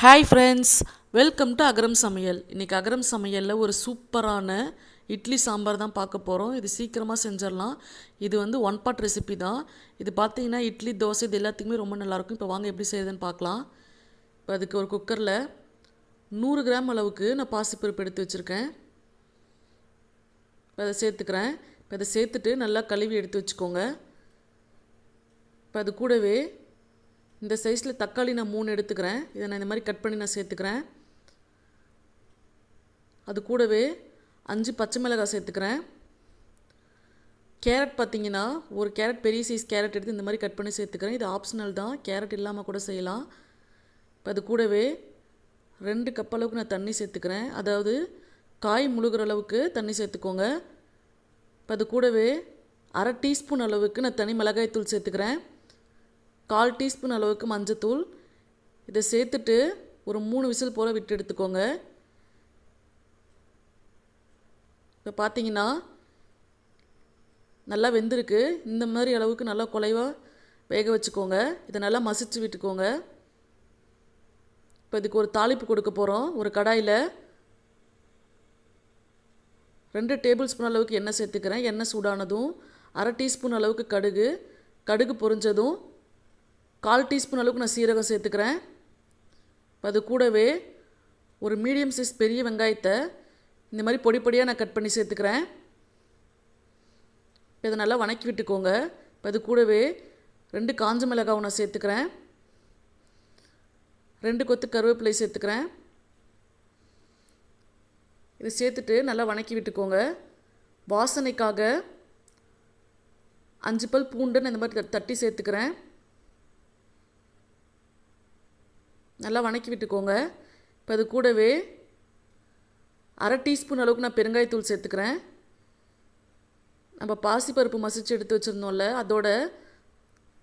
Hi friends welcome to Agaram சமையல் இன்றைக்கி அகரம் சமையலில் ஒரு சூப்பரான இட்லி சாம்பார் தான் பார்க்க போகிறோம் இது சீக்கிரமாக செஞ்சிடலாம். இது வந்து ஒன் பாட் ரெசிபி தான். இது பார்த்தீங்கன்னா இட்லி தோசை இது எல்லாத்துக்குமே ரொம்ப நல்லாயிருக்கும். இப்போ வாங்க எப்படி செய்யுதுன்னு பார்க்கலாம். இப்போ அதுக்கு ஒரு குக்கரில் நூறு கிராம் அளவுக்கு நான் பாசிப்பருப்பு எடுத்து வச்சுருக்கேன். இப்போ அதை சேர்த்துக்கிறேன். இப்போ அதை சேர்த்துட்டு நல்லா கழுவி எடுத்து வச்சுக்கோங்க. இப்போ அது கூடவே இந்த சைஸில் தக்காளி நான் மூணு எடுத்துக்கிறேன். இதை நான் இந்த மாதிரி கட் பண்ணி நான் சேர்த்துக்கிறேன். அது கூடவே அஞ்சு பச்சை மிளகாய் சேர்த்துக்கிறேன். கேரட் பார்த்தீங்கன்னா ஒரு கேரட் பெரிய சைஸ் கேரட் எடுத்து இந்த மாதிரி கட் பண்ணி சேர்த்துக்கிறேன். இது ஆப்ஷனல் தான். கேரட் இல்லாமல் கூட செய்யலாம். இப்போ அது கூடவே ரெண்டு கப் அளவுக்கு நான் தண்ணி சேர்த்துக்கிறேன். அதாவது காய் முழுகிற அளவுக்கு தண்ணி சேர்த்துக்கோங்க. இப்போ அது கூடவே அரை டீஸ்பூன் அளவுக்கு நான் தனி மிளகாய் தூள் சேர்த்துக்கிறேன். கால் டீஸ்பூன் அளவுக்கு மஞ்சத்தூள். இதை சேர்த்துட்டு ஒரு மூணு விசில் போல் விட்டு எடுத்துக்கோங்க. இப்போ பார்த்தீங்கன்னா நல்லா வெந்திருக்கு. இந்த மாதிரி அளவுக்கு நல்லா குலைவாக வேக வச்சுக்கோங்க. இதை நல்லா மசிச்சு விட்டுக்கோங்க. இப்போ இதுக்கு ஒரு தாளிப்பு கொடுக்க போகிறோம் ஒரு கடாயில் ரெண்டு டேபிள் ஸ்பூன் அளவுக்கு எண்ணெய் சேர்த்துக்கிறேன். எண்ணெய் சூடானதும் அரை டீஸ்பூன் அளவுக்கு கடுகு. கடுகு பொரிஞ்சதும் கால் டீஸ்பூன் அளவுக்கு நான் சீரகம் சேர்த்துக்கிறேன். இப்போ அது கூடவே ஒரு மீடியம் சைஸ் பெரிய வெங்காயத்தை இந்த மாதிரி பொடி பொடியாக நான் கட் பண்ணி சேர்த்துக்கிறேன். இப்போ இதை நல்லா வணக்கி விட்டுக்கோங்க. இப்போ அது கூடவே ரெண்டு காஞ்ச மிளகாவை நான் சேர்த்துக்கிறேன். ரெண்டு கொத்து கருவேப்பிலை சேர்த்துக்கிறேன். இது சேர்த்துட்டு நல்லா வணக்கி விட்டுக்கோங்க. வாசனைக்காக அஞ்சு பல் பூண்டுன்னு இந்த மாதிரி தட்டி சேர்த்துக்கிறேன். நல்லா வணக்கி விட்டுக்கோங்க. இப்போ அது கூடவே அரை டீஸ்பூன் அளவுக்கு நான் பெருங்காயத்தூள் சேர்த்துக்கிறேன். நம்ம பாசிப்பருப்பு மசிச்சு எடுத்து வச்சுருந்தோம்ல அதோட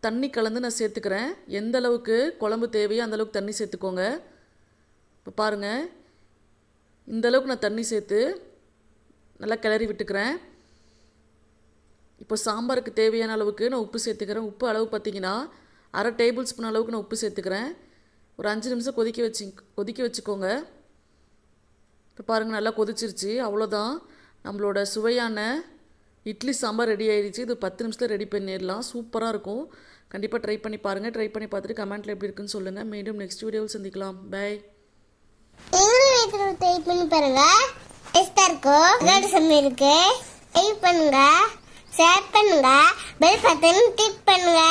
தண்ணி கலந்து நான் சேர்த்துக்கிறேன். எந்த அளவுக்கு குழம்பு தேவையோ அந்த அளவுக்கு தண்ணி சேர்த்துக்கோங்க. இப்போ பாருங்கள் இந்த அளவுக்கு நான் தண்ணி சேர்த்து நல்லா கிளறி விட்டுக்கிறேன். இப்போ சாம்பாருக்கு தேவையான அளவுக்கு நான் உப்பு சேர்த்துக்கிறேன். உப்பு அளவு பார்த்தீங்கன்னா அரை டேபிள் ஸ்பூன் அளவுக்கு நான் உப்பு சேர்த்துக்கிறேன். ஒரு அஞ்சு நிமிஷம் கொதிக்க வச்சு கொதிக்க வச்சுக்கோங்க. இப்போ பாருங்கள் நல்லா கொதிச்சிருச்சு. அவ்வளோதான் நம்மளோட சுவையான இட்லி சாம்பார் ரெடி ஆயிடுச்சு இது பத்து நிமிஷத்தில் ரெடி பண்ணிடலாம். சூப்பராக இருக்கும். கண்டிப்பாக ட்ரை பண்ணி பாருங்கள் ட்ரை பண்ணி பார்த்துட்டு கமெண்ட்டில் எப்படி இருக்குன்னு சொல்லுங்கள் மீண்டும் நெக்ஸ்ட் வீடியோவில் சந்திக்கலாம். பாய் ட்ரை பண்ணி பாருங்க? டேஸ்டா இருக்கும் அகாடு சமையலுக்கு ட்ரை பண்ணுங்க. ஷேர் பண்ணுங்க. பெல் பட்டன் கிளிக் பண்ணுங்க.